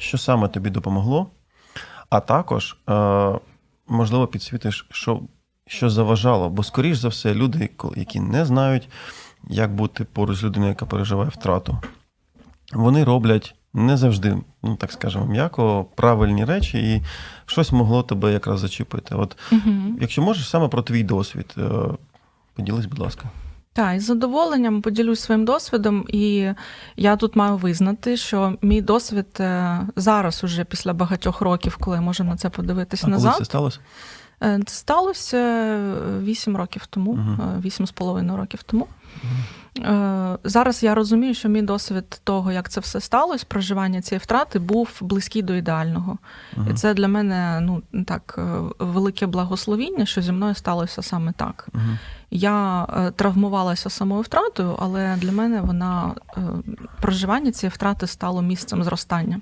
що саме тобі допомогло, а також, е, можливо, підсвітиш, що, що заважало. Бо, скоріш за все, люди, які не знають, як бути поруч з людиною, яка переживає втрату, вони роблять не завжди, ну так скажемо, м'яко, правильні речі, і щось могло тебе якраз зачепити. От Угу. якщо можеш саме про твій досвід, е, поділись, будь ласка. Так, із задоволенням поділюсь своїм досвідом, і я тут маю визнати, що мій досвід е, зараз, уже після багатьох років, коли я можу на це подивитися А коли назад, це сталося? е, це сталося вісім років тому, е, вісім з половиною років тому. Е, Зараз я розумію, що мій досвід того, як це все сталося, проживання цієї втрати, був близький до ідеального. І це для мене ну так е, велике благословіння, що зі мною сталося саме так. Ага. Я е, травмувалася самою втратою, але для мене вона е, проживання цієї втрати стало місцем зростання.